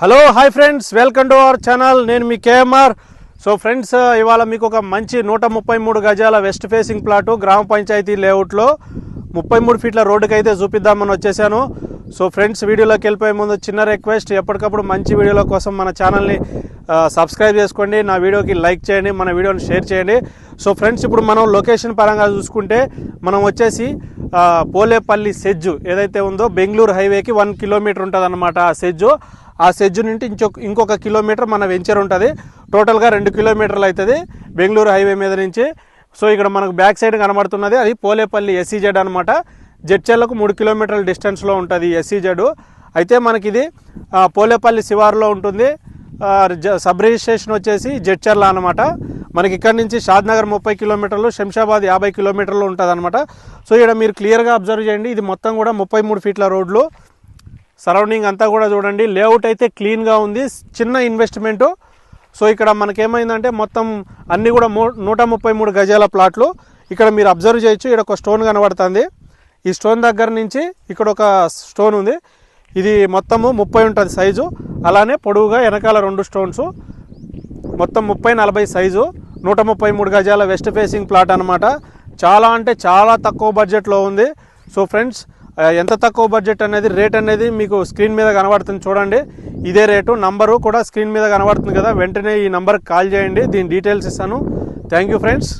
Hello hi friends welcome to our channel నేను మీ KMR. So friends uh, ఇవాళ మీకు ఒక మంచి నూట ముప్పై మూడు గజాల వెస్ట్ ఫేసింగ్ ప్లాటు గ్రామ పంచాయతీ లేఅవుట్లో ముప్పై మూడు ఫీట్ల రోడ్డుకి అయితే చూపిద్దామని వచ్చేసాను. సో ఫ్రెండ్స్ వీడియోలోకి వెళ్ళిపోయే ముందు చిన్న రిక్వెస్ట్ ఎప్పటికప్పుడు మంచి వీడియోల కోసం మన ఛానల్ని సబ్స్క్రైబ్ uh, చేసుకోండి. నా వీడియోకి లైక్ చేయండి మన వీడియోని షేర్ చేయండి. సో ఫ్రెండ్స్ ఇప్పుడు మనం లొకేషన్ పరంగా చూసుకుంటే మనం వచ్చేసి uh, పోలేపల్లి సెజ్జు ఏదైతే ఉందో బెంగళూరు హైవేకి వన్ కిలోమీటర్ ఉంటుంది అనమాట ఆ సెజ్జు. ఆ సెజ్జు నుండి ఇంకొక ఇంకొక కిలోమీటర్ మన వెంచర్ ఉంటుంది. టోటల్గా రెండు కిలోమీటర్లు అవుతుంది బెంగళూరు హైవే మీద నుంచి. సో ఇక్కడ మనకు బ్యాక్ సైడ్ కనబడుతున్నది అది పోలేపల్లి ఎస్సీజెడ్ అనమాట జడ్చర్లకు మూడు కిలోమీటర్ల డిస్టెన్స్లో ఉంటుంది ఎస్సీజెడ్ అయితే మనకి ఇది పోలేపల్లి శివారులో ఉంటుంది. జ- సబ్ రిజిస్ట్రేషన్ వచ్చేసి జడ్చర్ల అనమాట మనకి ఇక్కడ నుంచి షాద్నగర్ ముప్పై కిలోమీటర్లు శంషాబాద్ యాభై కిలోమీటర్లు ఉంటుంది అనమాట సో ఇక్కడ మీరు క్లియర్గా అబ్జర్వ్ చేయండి ఇది మొత్తం కూడా ముప్పై మూడు ఫీట్ల రోడ్లు. సరౌండింగ్ అంతా కూడా చూడండి. లేఅవుట్ అయితే క్లీన్గా ఉంది. చిన్న ఇన్వెస్ట్మెంటు సో ఇక్కడ మనకేమైందంటే మొత్తం అన్నీ కూడా మూ నూట ముప్పై మూడు గజాల ప్లాట్లు ఇక్కడ మీరు అబ్జర్వ్ చేయొచ్చు. ఇక్కడ ఒక స్టోన్ కనబడుతుంది. ఈ స్టోన్ దగ్గర నుంచి ఇక్కడ ఒక స్టోన్ ఉంది. ఇది మొత్తము ముప్పై ఉంటుంది సైజు అలానే పొడవుగా వెనకాల రెండు స్టోన్స్ మొత్తం ముప్పై నలభై సైజు నూట ముప్పై మూడు గజాల వెస్ట్ ఫేసింగ్ ప్లాట్ అనమాట చాలా అంటే చాలా తక్కువ బడ్జెట్లో ఉంది. సో ఫ్రెండ్స్ ఎంత తక్కువ బడ్జెట్ అనేది రేట్ అనేది మీకు స్క్రీన్ మీద కనబడుతుంది చూడండి. ఇదే రేటు నంబరు కూడా స్క్రీన్ మీద కనబడుతుంది కదా. వెంటనే ఈ నంబర్కి కాల్ చేయండి. దీని డీటెయిల్స్ ఇస్తాను. Thank you friends